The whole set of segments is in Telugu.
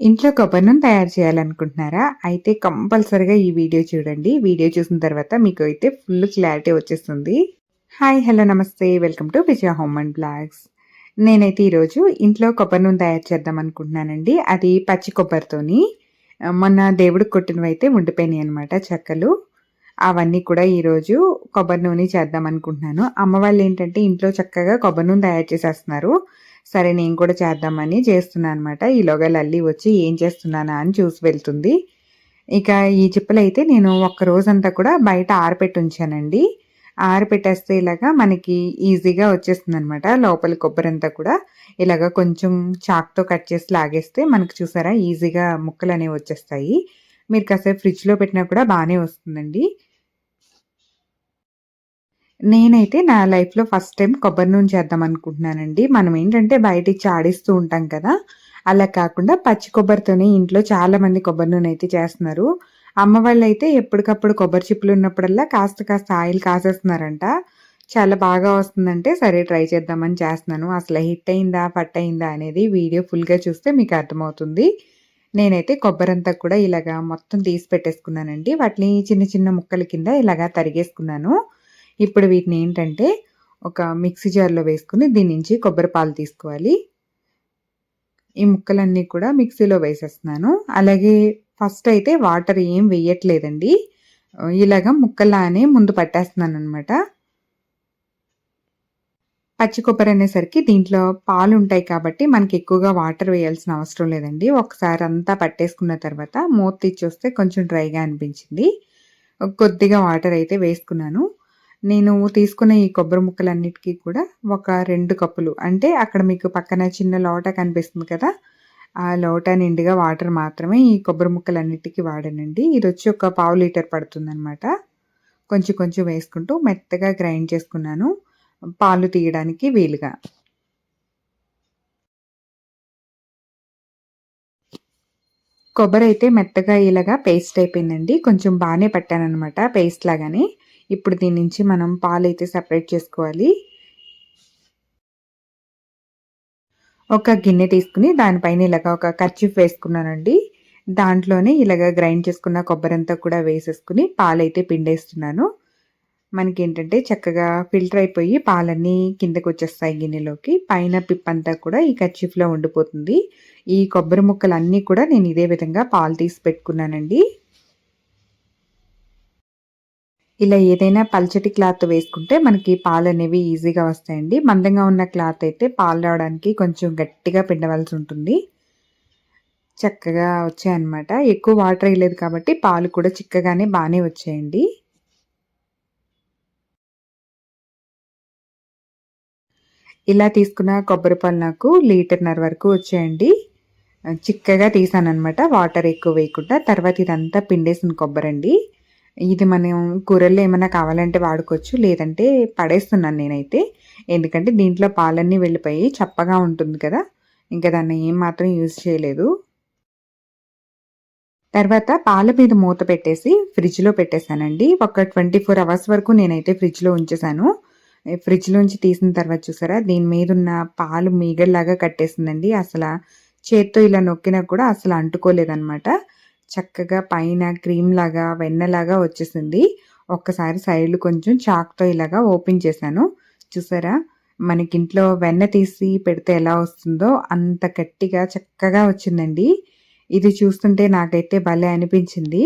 ఇంట్లో కొబ్బరి నూనె తయారు చేయాలనుకుంటున్నారా? అయితే కంపల్సరీగా ఈ వీడియో చూడండి. వీడియో చూసిన తర్వాత మీకు అయితే ఫుల్ క్లారిటీ వచ్చేస్తుంది. హాయ్! హలో! నమస్తే! Welcome to Vijaya home and blogs. నేనైతే ఈరోజు ఇంట్లో కొబ్బరి నూనె తయారు చేద్దాం అనుకుంటున్నానండి. అది పచ్చి కొబ్బరితోని. మొన్న దేవుడికి కొట్టినవైతే ఉండిపోయినాయి అనమాట చెక్కలు. అవన్నీ కూడా ఈరోజు కొబ్బరి నూనె చేద్దాం అనుకుంటున్నాను. అమ్మ వాళ్ళేంటంటే ఇంట్లో చక్కగా కొబ్బరి నూనె తయారు చేసేస్తున్నారు. సరే నేను కూడా చేద్దామని చేస్తున్నాను అనమాట. ఈలోగా లల్లి వచ్చి ఏం చేస్తున్నానా అని చూసి వెళ్తుంది. ఇక ఈ చిప్పలైతే నేను ఒక్క రోజంతా కూడా బయట ఆరపెట్టి ఉంచానండి. ఆరపెట్టేస్తే ఇలాగా మనకి ఈజీగా వచ్చేస్తుంది అనమాట లోపల కొబ్బరంతా కూడా ఇలాగ కొంచెం చాక్‌తో కట్ చేసి లాగేస్తే మనకు చూసారా ఈజీగా ముక్కలు అనేవి వచ్చేస్తాయి. మీరు కాసేపు ఫ్రిడ్జ్‌లో పెట్టినా కూడా బాగానే వస్తుందండి. నేనైతే నా లైఫ్‌లో ఫస్ట్ టైం కొబ్బరి నూనె చేద్దాం అనుకుంటున్నానండి. మనం ఏంటంటే బయటికి చాడిస్తూ ఉంటాం కదా! అలా కాకుండా పచ్చి కొబ్బరితోనే ఇంట్లో చాలామంది కొబ్బరి నూనె అయితే చేస్తున్నారు. అమ్మ వాళ్ళైతే ఎప్పటికప్పుడు కొబ్బరి చిప్పులు ఉన్నప్పుడల్లా కాస్త కాస్త ఆయిల్ కాసేస్తున్నారంట. చాలా బాగా వస్తుందంటే సరే ట్రై చేద్దామని చేస్తున్నాను. అసలు హిట్ అయిందా? పట్టయిందా? అనేది వీడియో ఫుల్‌గా చూస్తే మీకు అర్థమవుతుంది. నేనైతే కొబ్బరంతా కూడా ఇలాగా మొత్తం తీసి పెట్టేసుకున్నానండి. వాటిని చిన్న చిన్న ముక్కల కింద ఇలాగా తరిగేసుకున్నాను. ఇప్పుడు వీటిని ఏంటంటే ఒక మిక్సీ జార్‌లో వేసుకుని దీని నుంచి కొబ్బరి పాలు తీసుకోవాలి. ఈ ముక్కలన్నీ కూడా మిక్సీలో వేసేస్తున్నాను. అలాగే ఫస్ట్ అయితే వాటర్ ఏం వేయట్లేదండి. ఇలాగ ముక్కలానే ముందు పట్టేస్తున్నాను అనమాట పచ్చి కొబ్బరి అనేసరికి దీంట్లో పాలు ఉంటాయి కాబట్టి మనకి ఎక్కువగా వాటర్ వేయాల్సిన అవసరం లేదండి. ఒకసారి అంతా పట్టేసుకున్న తర్వాత మూత తీసి చూస్తే కొంచెం డ్రైగా అనిపించింది. కొద్దిగా వాటర్ అయితే వేసుకున్నాను. నేను తీసుకున్న ఈ కొబ్బరి ముక్కలన్నిటికీ కూడా ఒక రెండు కప్పులు అంటే అక్కడ మీకు పక్కన చిన్న లోట కనిపిస్తుంది కదా! ఆ లోట నిండుగా వాటర్ మాత్రమే ఈ కొబ్బరి ముక్కలన్నిటికీ వాడానండి. ఇది వచ్చి ఒక పావు లీటర్ పడుతుందనమాట. కొంచెం కొంచెం వేసుకుంటూ మెత్తగా గ్రైండ్ చేసుకున్నాను. పాలు తీయడానికి వీలుగా. కొబ్బరి అయితే మెత్తగా ఇలాగా పేస్ట్ అయిపోయిందండి. కొంచెం బాగానే పట్టాననమాట పేస్ట్ లాగానే. ఇప్పుడు దీని నుంచి మనం పాలైతే సపరేట్ చేసుకోవాలి. ఒక గిన్నె తీసుకుని దానిపైన ఇలాగ ఒక కర్చీఫ్ వేసుకున్నానండి. దాంట్లోనే ఇలాగ గ్రైండ్ చేసుకున్న కొబ్బరి అంతా కూడా వేసేసుకుని పాలైతే పిండేస్తున్నాను. మనకి ఏంటంటే చక్కగా ఫిల్టర్ అయిపోయి పాలన్నీ కిందకు వచ్చేస్తాయి గిన్నెలోకి. పైన పిప్పంతా కూడా ఈ కర్చీఫ్‌లో ఉండిపోతుంది. ఈ కొబ్బరి ముక్కలన్నీ కూడా నేను ఇదే విధంగా పాలు తీసి పెట్టుకున్నానండి. ఇలా ఏదైనా పల్చటి క్లాత్ వేసుకుంటే మనకి పాలనేవి ఈజీగా వస్తాయండి. మందంగా ఉన్న క్లాత్ అయితే పాలు రావడానికి కొంచెం గట్టిగా పిండవలసి ఉంటుంది. చక్కగా వచ్చాయన్నమాట. ఎక్కువ వాటర్ వేయలేదు కాబట్టి పాలు కూడా చిక్కగానే బాగానే వచ్చాయండి. ఇలా తీసుకున్న కొబ్బరి పాలు నాకు లీటర్నర వరకు వచ్చాయండి. చిక్కగా తీసాను అనమాట వాటర్ ఎక్కువ వేయకుండా. తర్వాత ఇదంతా పిండేసిన కొబ్బరి అండి ఇది మనం కూరల్లో ఏమైనా కావాలంటే వాడుకోవచ్చు. లేదంటే పడేస్తున్నాను నేనైతే. ఎందుకంటే దీంట్లో పాలన్నీ వెళ్ళిపోయి చప్పగా ఉంటుంది కదా! ఇంకా దాన్ని ఏం మాత్రం యూజ్ చేయలేదు. తర్వాత పాల మీద మూత పెట్టేసి ఫ్రిడ్జ్‌లో పెట్టేసానండి. ఒక 24 అవర్స్ వరకు నేనైతే ఫ్రిడ్జ్‌లో ఉంచేశాను ఫ్రిడ్జ్‌లోంచి తీసిన తర్వాత చూసారా దీని మీదున్న పాలు మీగల్లాగా కట్టేసిందండి. అసలు చేత్తో ఇలా నొక్కినా కూడా అసలు అంటుకోలేదనమాట. చక్కగా పైన క్రీమ్ లాగా వెన్నలాగా వచ్చేసింది. ఒక్కసారి సైడ్‌లు కొంచెం చాక్‌తో ఇలాగా ఓపెన్ చేశాను. చూసారా? మనకింట్లో వెన్న తీసి పెడితే ఎలా వస్తుందో అంత గట్టిగా చక్కగా వచ్చిందండి. ఇది చూస్తుంటే నాకైతే భలే అనిపించింది.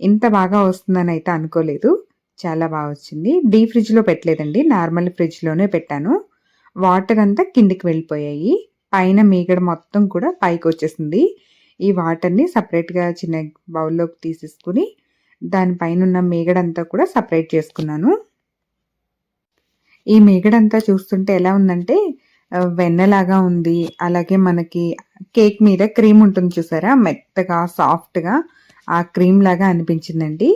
ఇంత బాగా వస్తుందని అయితే అనుకోలేదు. చాలా బాగా వచ్చింది. డీ ఫ్రిడ్జ్‌లో పెట్టలేదండి. నార్మల్ ఫ్రిడ్జ్‌లోనే పెట్టాను. వాటర్ అంతా కిందికి వెళ్ళిపోయాయి. పైన మీగడ మొత్తం కూడా పైకి వచ్చేసింది ఈ వాటర్‌ని సపరేట్గా చిన్న బౌల్‌లోకి తీసేసుకుని దానిపైన ఉన్న మీగడంతా కూడా సపరేట్ చేసుకున్నాను. ఈ మేగడంతా చూస్తుంటే ఎలా ఉందంటే వెన్నలాగా ఉంది. అలాగే మనకి కేక్ మీద క్రీమ్ ఉంటుంది చూసారా? మెత్తగా, సాఫ్ట్‌గా ఆ క్రీమ్ లాగా అనిపించిందండి.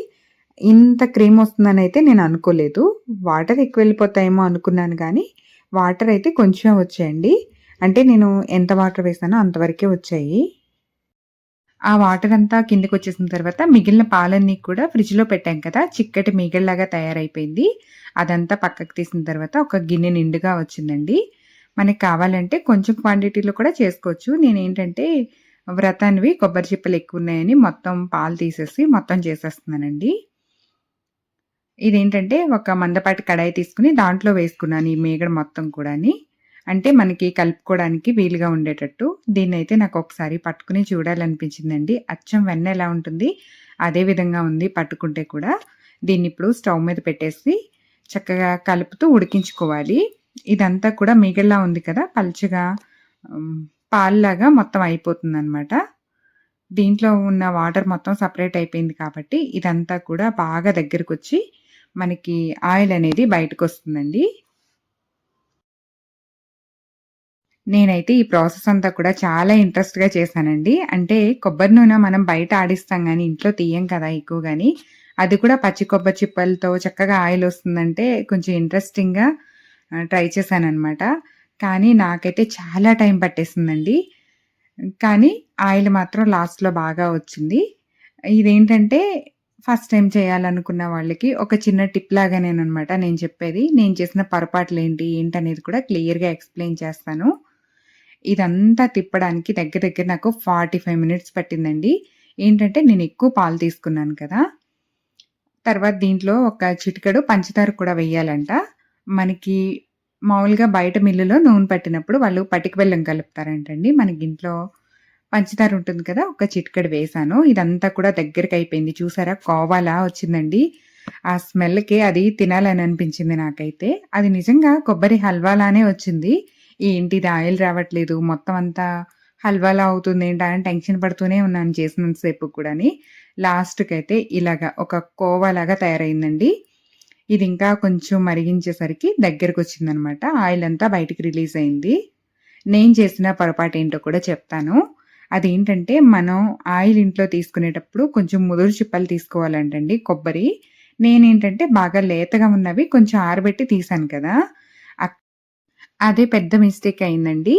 ఇంత క్రీమ్ వస్తుందని అయితే నేను అనుకోలేదు. వాటర్ ఎక్కువ వెళ్ళిపోతాయేమో అనుకున్నాను కానీ వాటర్ అయితే కొంచెం వచ్చాయండి. అంటే నేను ఎంత వాటర్ వేసానో అంతవరకే వచ్చాయి. ఆ వాటర్ అంతా కిందకొచ్చేసిన తర్వాత మిగిలిన పాలన్నీ కూడా ఫ్రిడ్జ్‌లో పెట్టాం కదా! చిక్కటి మీగడలాగా తయారైపోయింది. అదంతా పక్కకు తీసిన తర్వాత ఒక గిన్నె నిండుగా వచ్చిందండి. మనకి కావాలంటే కొంచెం క్వాంటిటీలో కూడా చేసుకోవచ్చు. నేను ఏంటంటే వ్రతానివి కొబ్బరి చిప్పలు ఎక్కువ ఉన్నాయని మొత్తం పాలు తీసేసి మొత్తం చేసేస్తున్నానండి ఇదేంటంటే ఒక మందపాటి కడాయి తీసుకుని దాంట్లో వేసుకున్నాను ఈ మేగడ మొత్తం కూడాని అంటే మనకి కలుపుకోవడానికి వీలుగా ఉండేటట్టు. దీన్ని అయితే నాకు ఒకసారి పట్టుకుని చూడాలనిపించిందండి. అచ్చం వెన్న ఎలా ఉంటుంది? అదే విధంగా ఉంది పట్టుకుంటే కూడా. దీన్ని ఇప్పుడు స్టవ్ మీద పెట్టేసి చక్కగా కలుపుతూ ఉడికించుకోవాలి. ఇదంతా కూడా మిగల్లా ఉంది కదా పలుచగా పాల్లాగా మొత్తం అయిపోతుంది అనమాట దీంట్లో ఉన్న వాటర్ మొత్తం సపరేట్ అయిపోయింది కాబట్టి ఇదంతా కూడా బాగా దగ్గరకు వచ్చి మనకి ఆయిల్ అనేది బయటకు వస్తుందండి నేనైతే ఈ ప్రాసెస్ అంతా కూడా చాలా ఇంట్రెస్ట్‌గా చేశానండి. అంటే కొబ్బరి నూనె మనం బయట ఆడిస్తాం కానీ ఇంట్లో తీయం కదా ఎక్కువ కానీ అది కూడా పచ్చి కొబ్బరి చిప్పలతో చక్కగా ఆయిల్ వస్తుందంటే కొంచెం ఇంట్రెస్టింగ్‌గా ట్రై చేశానమాట కానీ నాకైతే చాలా టైం పట్టేసిందండి. కానీ ఆయిల్ మాత్రం లాస్ట్‌లో బాగా వచ్చింది. ఇదేంటంటే ఫస్ట్ టైం చేయాలనుకున్న వాళ్ళకి ఒక చిన్న టిప్ లాగా నేను చెప్పేది. నేను చేసిన పొరపాట్లు ఏంటి ఏంటనేది కూడా క్లియర్‌గా ఎక్స్‌ప్లెయిన్ చేస్తాను. ఇదంతా తిప్పడానికి దగ్గర దగ్గర నాకు 45 మినిట్స్ పట్టిందండి. ఏంటంటే నేను ఎక్కువ పాలు తీసుకున్నాను కదా! తర్వాత దీంట్లో ఒక చిటికడు పంచదార కూడా వెయ్యాలంట. మనకి మామూలుగా బయట మిల్లులో నూనె పట్టినప్పుడు వాళ్ళు పటిక బెల్లం కలుపుతారంటండి. మనకి ఇంట్లో పంచదార ఉంటుంది కదా! ఒక చిటికడు వేశాను. ఇదంతా కూడా దగ్గరికి అయిపోయింది చూసారా కోవాలా వచ్చిందండి. ఆ స్మెల్‌కి అది తినాలని అనిపించింది నాకైతే. అది నిజంగా కొబ్బరి హల్వాలానే వచ్చింది. ఏంటిది ఆయిల్ రావట్లేదు. మొత్తం అంతా హల్వాలా అవుతుంది ఏంటని టెన్షన్ పడుతూనే ఉన్నాను చేసినంతసేపు సేపు లాస్ట్కి అయితే ఇలాగా ఒక కోవాలాగా తయారైందండి. ఇది ఇంకా కొంచెం మరిగించేసరికి దగ్గరకొచ్చిందనమాట. ఆయిల్ అంతా బయటికి రిలీజ్ అయింది. నేను చేసిన పొరపాటు ఏంటో కూడా చెప్తాను. అదేంటంటే మనం ఆయిల్ ఇంట్లో తీసుకునేటప్పుడు కొంచెం ముదురు చిప్పలు తీసుకోవాలంటండి కొబ్బరి. నేనేంటంటే బాగా లేతగా ఉన్నవి కొంచెం ఆరబెట్టి తీసాను కదా! అదే పెద్ద మిస్టేక్ అయిందండి.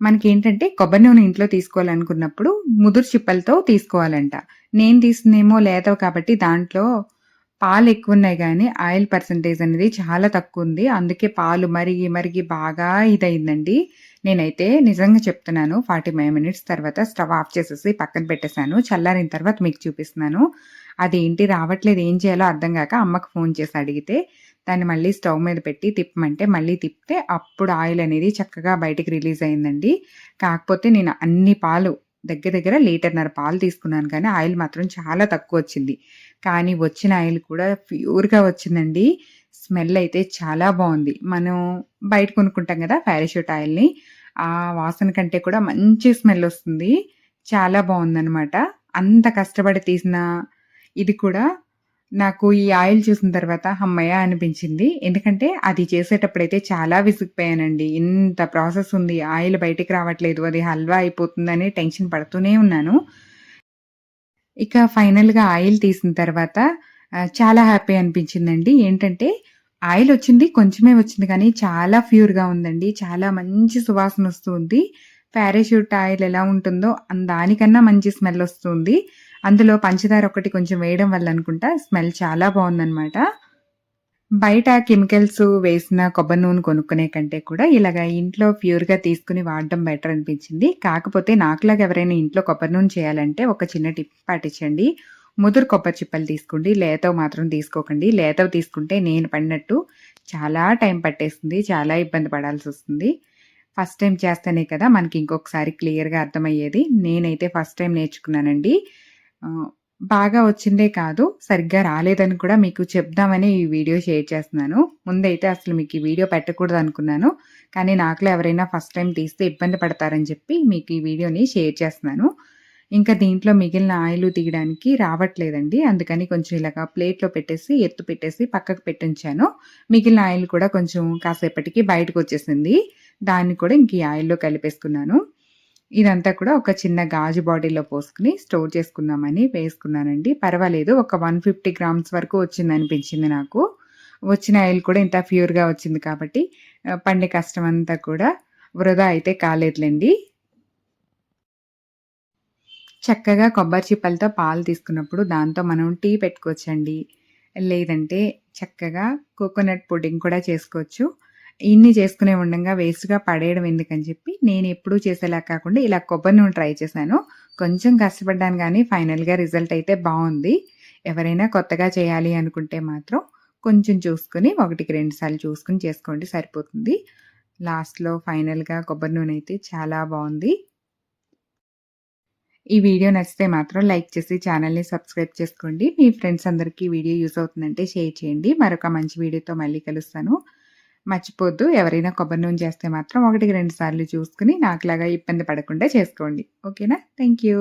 మనకి ఏంటంటే కొబ్బరి నూనె ఇంట్లో తీసుకోవాలనుకున్నప్పుడు ముదురు చిప్పలతో తీసుకోవాలంట. నేను తీసిందేమో లేతవు కాబట్టి దాంట్లో పాలు ఎక్కువ ఉన్నాయి కానీ ఆయిల్ పర్సెంటేజ్ అనేది చాలా తక్కువ ఉంది అందుకే పాలు మరిగి మరిగి బాగా ఇదయిందండి. నేనైతే నిజంగా చెప్తున్నాను 45 మినిట్స్ తర్వాత స్టవ్ ఆఫ్ చేసేసి పక్కన పెట్టేశాను. చల్లారిన తర్వాత మీకు చూపిస్తున్నాను. అదేంటి రావట్లేదు ఏం చేయాలో అర్థం కాక అమ్మకు ఫోన్ చేసి అడిగితే దాన్ని మళ్ళీ స్టవ్ మీద పెట్టి తిప్పమంటే మళ్ళీ తిప్పితే అప్పుడు ఆయిల్ అనేది చక్కగా బయటికి రిలీజ్ అయిందండి. కాకపోతే నేను అన్ని పాలు దగ్గర దగ్గర లీటర్‌న్నర పాలు తీసుకున్నాను కానీ ఆయిల్ మాత్రం చాలా తక్కువ వచ్చింది కానీ వచ్చిన ఆయిల్ కూడా ప్యూర్‌గా వచ్చిందండి. స్మెల్ అయితే చాలా బాగుంది మనం బయట కొనుక్కుంటాం కదా పారాషూట్ ఆయిల్‌ని. ఆ వాసన కంటే కూడా మంచి స్మెల్ వస్తుంది చాలా బాగుందనమాట అంత కష్టపడి తీసిన ఇది కూడా నాకు ఈ ఆయిల్ చూసిన తర్వాత అమ్మయ్య అనిపించింది. ఎందుకంటే అది చేసేటప్పుడైతే చాలా విసిగిపోయానండి. ఇంత ప్రాసెస్ ఉంది. ఆయిల్ బయటికి రావట్లేదు. అది హల్వా అయిపోతుందని టెన్షన్ పడుతూనే ఉన్నాను. ఇక ఫైనల్‌గా ఆయిల్ తీసిన తర్వాత చాలా హ్యాపీ అనిపించిందండి. ఏంటంటే ఆయిల్ వచ్చింది కొంచెమే వచ్చింది కానీ చాలా ప్యూర్‌గా ఉందండి. చాలా మంచి సువాసన వస్తుంది పారాషూట్ ఆయిల్ ఎలా ఉంటుందో దానికన్నా మంచి స్మెల్ వస్తుంది అందులో పంచదార ఒకటి కొంచెం వేయడం వల్ల అనుకుంటా స్మెల్ చాలా బాగుందనమాట బయట కెమికల్స్ వేసిన కొబ్బరి నూనె కొనుక్కునే కంటే కూడా ఇలాగ ఇంట్లో ప్యూర్‌గా తీసుకుని వాడడం బెటర్ అనిపించింది. కాకపోతే నాకులాగా ఎవరైనా ఇంట్లో కొబ్బరి నూనె చేయాలంటే ఒక చిన్న టిప్ పాటించండి. ముదురు కొబ్బరి చిప్పలు తీసుకోండి. లేతవి మాత్రం తీసుకోకండి. లేతవి తీసుకుంటే నేను పడినట్టు చాలా టైం పట్టేస్తుంది. చాలా ఇబ్బంది పడాల్సి వస్తుంది ఫస్ట్ టైం చేస్తేనే కదా మనకి ఇంకొకసారి క్లియర్‌గా అర్థమయ్యేది. నేనైతే ఫస్ట్ టైం నేర్చుకున్నానండి. బాగా వచ్చిందే కాదు సరిగ్గా రాలేదని కూడా మీకు చెప్దామని ఈ వీడియో షేర్ చేస్తున్నాను. ముందైతే అసలు మీకు ఈ వీడియో పెట్టకూడదనుకున్నాను. కానీ నాకులో ఎవరైనా ఫస్ట్ టైం తీస్తే ఇబ్బంది పడతారని చెప్పి మీకు ఈ వీడియోని షేర్ చేస్తున్నాను. ఇంకా దీంట్లో మిగిలిన ఆయిలు తీయడానికి రావట్లేదండి. అందుకని కొంచెం ఇలాగ ప్లేట్‌లో పెట్టేసి ఎత్తు పెట్టేసి పక్కకు పెట్టించాను మిగిలిన ఆయిల్ కూడా కొంచెం కాసేపటికి బయటకు వచ్చేసింది దాన్ని కూడా ఇంక ఈ ఆయిల్‌లో కలిపేసుకున్నాను. ఇదంతా కూడా ఒక చిన్న గాజు బాటిల్‌లో పోసుకుని స్టోర్ చేసుకుందామని వేసుకున్నానండి. పర్వాలేదు ఒక 150 గ్రామ్స్ వరకు వచ్చింది అనిపించింది నాకు. వచ్చిన ఆయిల్ కూడా ఇంత ప్యూర్‌గా వచ్చింది కాబట్టి పండే కష్టం అంతా కూడా వృధా అయితే కాలేదులెండి. చక్కగా కొబ్బరి చిప్పలతో పాలు తీసుకున్నప్పుడు దాంతో మనం టీ పెట్టుకోవచ్చండి. లేదంటే చక్కగా కోకోనట్ పుడ్డింగ్ కూడా చేసుకోవచ్చు. ఇన్ని చేసుకునే ఉండగా వేస్ట్‌గా పడేయడం ఎందుకని చెప్పి నేను ఎప్పుడూ చేసేలా కాకుండా ఇలా కొబ్బరి నూనె ట్రై చేశాను. కొంచెం కష్టపడ్డాను కానీ ఫైనల్‌గా రిజల్ట్ అయితే బాగుంది ఎవరైనా కొత్తగా చేయాలి అనుకుంటే మాత్రం కొంచెం చూసుకొని ఒకటికి రెండు సార్లు చూసుకొని చేసుకోండి సరిపోతుంది. లాస్ట్‌లో ఫైనల్‌గా కొబ్బరి నూనె అయితే చాలా బాగుంది ఈ వీడియో నచ్చితే మాత్రం లైక్ చేసి ఛానల్‌ని సబ్స్క్రైబ్ చేసుకోండి. మీ ఫ్రెండ్స్ అందరికీ వీడియో యూజ్ అవుతుందంటే షేర్ చేయండి. మరొక మంచి వీడియోతో మళ్ళీ కలుస్తాను. మర్చిపోద్దు ఎవరైనా కొబ్బరి నూనె చేస్తే మాత్రం ఒకటికి రెండు సార్లు చూసుకుని నాకులాగా ఇబ్బంది పడకుండా చేసుకోండి. ఓకేనా? Thank you.